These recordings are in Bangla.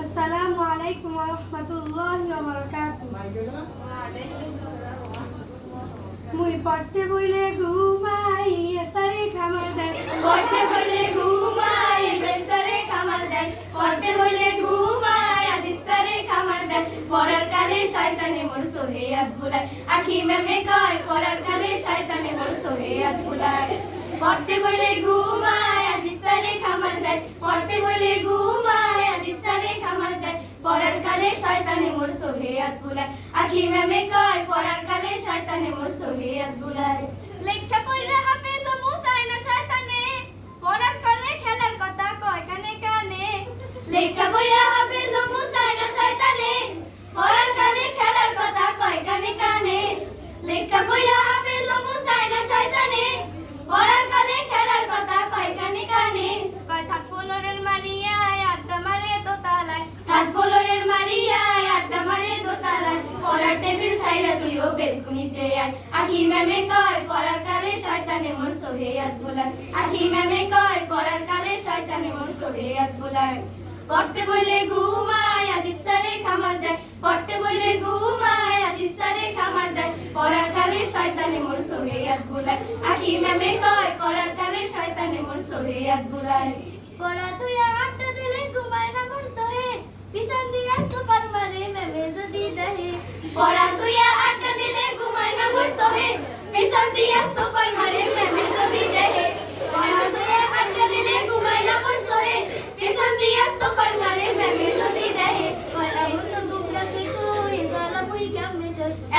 আসসালামু আলাইকুম ওয়া রাহমাতুল্লাহি ওয়া মুই পড়তে বইলে ঘুমাই সারে খামার দেয়। পড়তে বলে ঘুমায় বেসারে খামার দেয়। পড়তে বলে ঘুমায় আদিসারে খামার দেয়। পড়ার কালে শয়তানে মোর সোহেয়াত ভুলায় আখি মেমে কয়, পড়ার কালে শয়তানে মোর সোহেয়াত ভুলায় পড়তে বলে ঘুমায় আদিসারে খামার দেয়। পড়তে বলে ঘুমায় আদিসারে খামার দেয় পড়ার কালে শয়তানে মোর সোহেয়াত বুলায় আখি মেমে কয় পড়ার কালে শয়তানে মোর সহিয়াত বুলায় লেখা পড়া হাফেজ তো মুসাই না শয়তানে। পড়ার কালে খেলার কথা কয় কানে কানে। লেখা পড়া হাফেজ ও তুইও বেলকুনিতে। আয় আখি ম্যামে কয়, পড়ার কালে শয়তানে মোর সোহেয়াত বুলায় আখি ম্যামে কয়, পড়ার কালে শয়তানে মোর সোহেয়াত বুলায় পড়তে বলে ঘুমায় আদিসারে খামার দেয়। পড়তে বলে ঘুমায় আদিসারে খামার দেয়। পড়ার কালে শয়তানে মোর সোহেয়াত বুলায় আখি ম্যামে কয়, পড়ার কালে শয়তানে মোর সোহেয়াত বুলায় পড়া তুই আটটা দিলে ঘুমায় না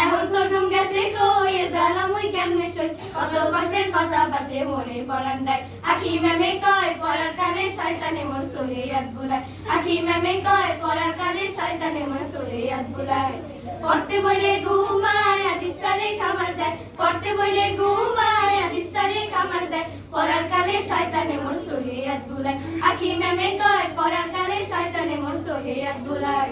এখন তো ঘুম গেছে কই, জ্বালা মুই কেমনে সই? কত কষ্টের কথা বাসে মনে পরান্ডায় আখি ম্যামে কয় পড়ার কালে শয়তানে মোর সোহেয়াত বুলায়। আখি ম্যামে কয় পড়ার কালে শয়তানে মোর সোহেয়াত বুলায়। পড়তে বলে ঘুমায় খামার দেয় পড়তে বইলে ঘুমায় আদিসারে কামার দেয়। পড়ার কালে শয়তানে মোর সোহেয়াত বুলায়। আখি ম্যামে কয়, পড়ার কালে শয়তানে মোর সোহেয়াত বুলায়।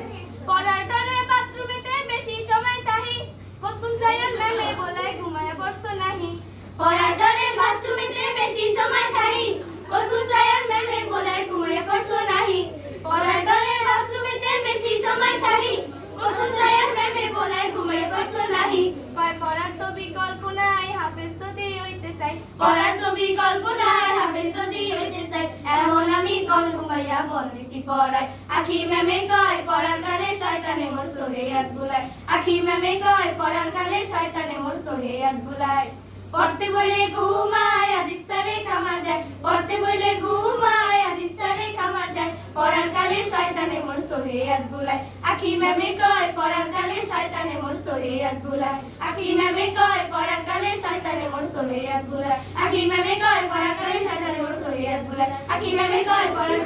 পড়ার টানে বাথরুমেতে বেশি সময় তাহি। কতুন যাইয়ার ম্যামে বলায় ঘুমায় পড়ছো নাহি পড়ার ডরে বাথরুমেতে বেশি সময় থাকি কত জায়ার ম্যামে বলে ঘুমিয়ে পড়ছো নাহি পড়ার ডরে বাথরুমেতে বেশি সময় থাকি কত জায়ার ম্যামে বলে ঘুমিয়ে পড়ছো নাহি কয় পড়ার তো বিকল্প নাই হাফেজ যদি হইতে চাই পড়ার তো বিকল্প নাই, হাফেজ যদি হইতে চাই এমন আমি কম ঘুমাইয়া বন্দিছি পড়াই আখি ম্যামে কয়, পড়ার কালে শয়তানে মোর সোহেয়াত বুলায়। আখি ম্যামে কয়, পড়ার কালে শয়তানে মোর সোহেয়াত বুলায়। পড়তে বলে ঘুমায় আদিসারে খামার দেয়। পড়তে বলে ঘুমায় আদিসারে খামার দেয়। পড়ার কালে শয়তানে মোর সোহেয়াত বুলায়। আখি ম্যামে কয়, পড়ার কালে শয়তানে মোর সোহেয়াত বুলায়। আখি ম্যামে কয়, পড়ার সোহেয়াত বলে। আখি মে কয় পড়ার কালে শয়তানে সহিয়াত বলে। বুলায় মে কয় পড়ার